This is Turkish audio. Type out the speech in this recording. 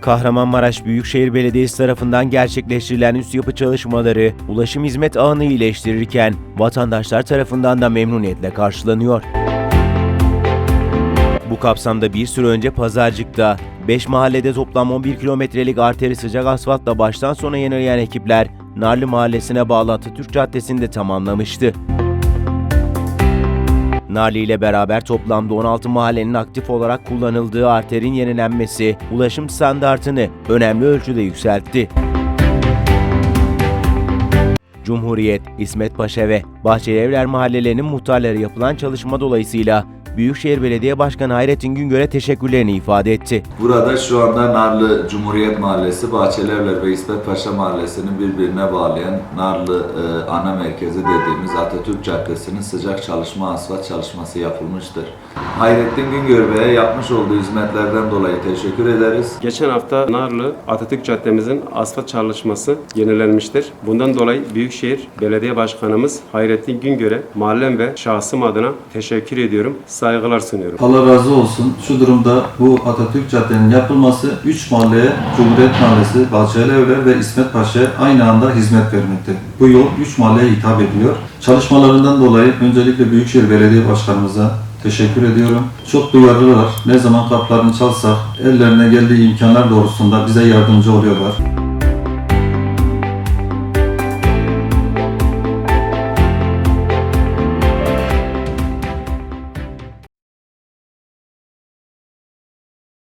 Kahramanmaraş Büyükşehir Belediyesi tarafından gerçekleştirilen üst yapı çalışmaları ulaşım hizmet ağını iyileştirirken vatandaşlar tarafından da memnuniyetle karşılanıyor. Bu kapsamda bir süre önce Pazarcık'ta 5 mahallede toplam 11 kilometrelik arteri sıcak asfaltla baştan sona yenileyen ekipler Narlı Mahallesi'ne bağlı Atatürk Caddesi'nde tamamlamıştı. Narlı ile beraber toplamda 16 mahallenin aktif olarak kullanıldığı arterin yenilenmesi ulaşım standartını önemli ölçüde yükseltti. Cumhuriyet, İsmet Paşa ve Bahçelievler mahallelerinin muhtarları yapılan çalışma dolayısıyla Büyükşehir Belediye Başkanı Hayrettin Güngör'e teşekkürlerini ifade etti. Burada şu anda Narlı Cumhuriyet Mahallesi, Bahçelievler ve İsmet Paşa Mahallesi'ni birbirine bağlayan Narlı e, ana merkezi dediğimiz Atatürk Caddesi'nin sıcak çalışma asfalt çalışması yapılmıştır. Hayrettin Güngör Bey'e yapmış olduğu hizmetlerden dolayı teşekkür ederiz. Geçen hafta Narlı Atatürk Caddemizin asfalt çalışması yenilenmiştir. Bundan dolayı Büyükşehir Belediye Başkanımız Hayrettin Güngör'e mahallem ve şahsım adına teşekkür ediyorum. Saygılar sunuyorum. Allah razı olsun. Şu durumda bu Atatürk Cadde'nin yapılması 3 mahalleye Cumhuriyet Mahallesi, Bahçelievler ve İsmet Paşa aynı anda hizmet vermekte. Bu yol 3 mahalleye hitap ediyor. Çalışmalarından dolayı öncelikle Büyükşehir Belediye Başkanımıza teşekkür ediyorum. Çok duyarlılar. Ne zaman kapılarını çalsak ellerine geldiği imkanlar doğrusunda bize yardımcı oluyorlar.